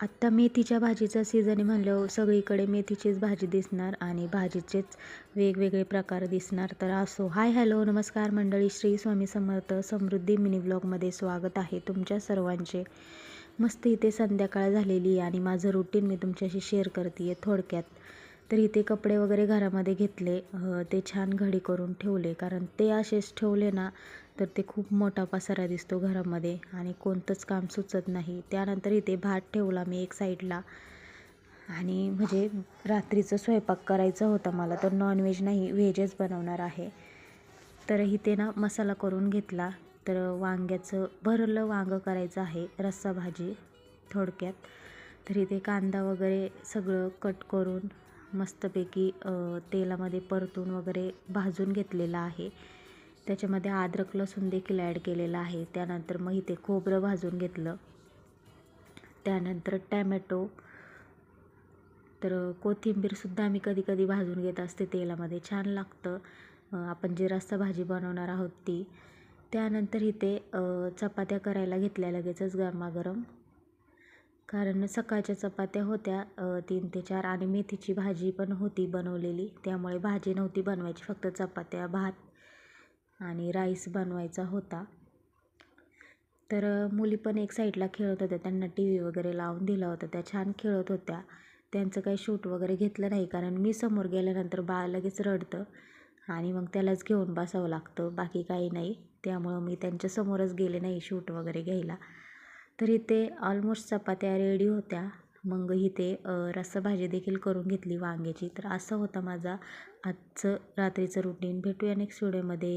आत्ता मेथीच्या भाजीचा सीझन आहे म्हणलं सगळीकडे मेथीचीच भाजी दिसणार आणि भाजीचेच वेगवेगळे प्रकार दिसणार. तर असो. हाय हॅलो नमस्कार मंडळी. श्री स्वामी समर्थ समृद्धी मिनी ब्लॉगमध्ये स्वागत आहे तुमच्या सर्वांचे. मस्त इथे संध्याकाळ झालेली आहे आणि माझं रुटीन मी तुमच्याशी शेअर करते आहे थोडक्यात. तर इथे कपडे वगैरे घरामध्ये घेतले. ते छान घडी करून ठेवले. कारण ते असेच ठेवले ना तर ते खूप मोठा पसारा दिसतो घरामध्ये आणि कोणतंच काम सुचत नाही. त्यानंतर इथे भात ठेवला मी एक साईडला. आणि म्हणजे रात्रीचं स्वयंपाक करायचा होता मला तर नॉनव्हेज नाही व्हेजच बनवणार आहे. तर इथे ना मसाला करून घेतला. तर वांग्याचं भरलं वांगं करायचं आहे रस्सा भाजी थोडक्यात. तर इथे कांदा वगैरे सगळं कट करून मस्तपैकी तेलामध्ये परतून वगैरे भाजून घेतलेलं आहे. त्याच्यामध्ये अद्रक लसूण देखील ॲड केलेलं आहे. त्यानंतर मग इथे खोबरं भाजून घेतलं. त्यानंतर टॅमॅटो. तर कोथिंबीरसुद्धा आम्ही कधी कधी भाजून घेत असते तेलामध्ये. छान लागतं. आपण जी रस्सा भाजी बनवणार आहोत ती. त्यानंतर इथे चपात्या करायला घेतल्या लगेचच गरमागरम. कारण सकाळच्या चपात्या होत्या तीन ते चार आणि मेथीची भाजी पण होती बनवलेली. त्यामुळे भाजी नव्हती बनवायची फक्त चपात्या भात आणि राईस बनवायचा होता. तर मुली पण एक साईडला खेळत होत्या त्यांना टी व्ही वगैरे लावून दिला होता त्या छान खेळत होत्या. त्यांचं काही शूट वगैरे घेतलं नाही कारण मी समोर गेल्यानंतर बाळ लगेच रडतं आणि मग त्यालाच घेऊन बसावं लागतं बाकी काही नाही. त्यामुळं मी त्यांच्यासमोरच गेले नाही शूट वगैरे घ्यायला. तर इथे ऑलमोस्ट चपात्या रेडी होत्या. मग इथे रसभाजी देखील करून घेतली वांग्याची. तर असं होता माझा आजचं रात्रीचं रुटीन भेटूया नेक्स्ट व्हिडिओमध्ये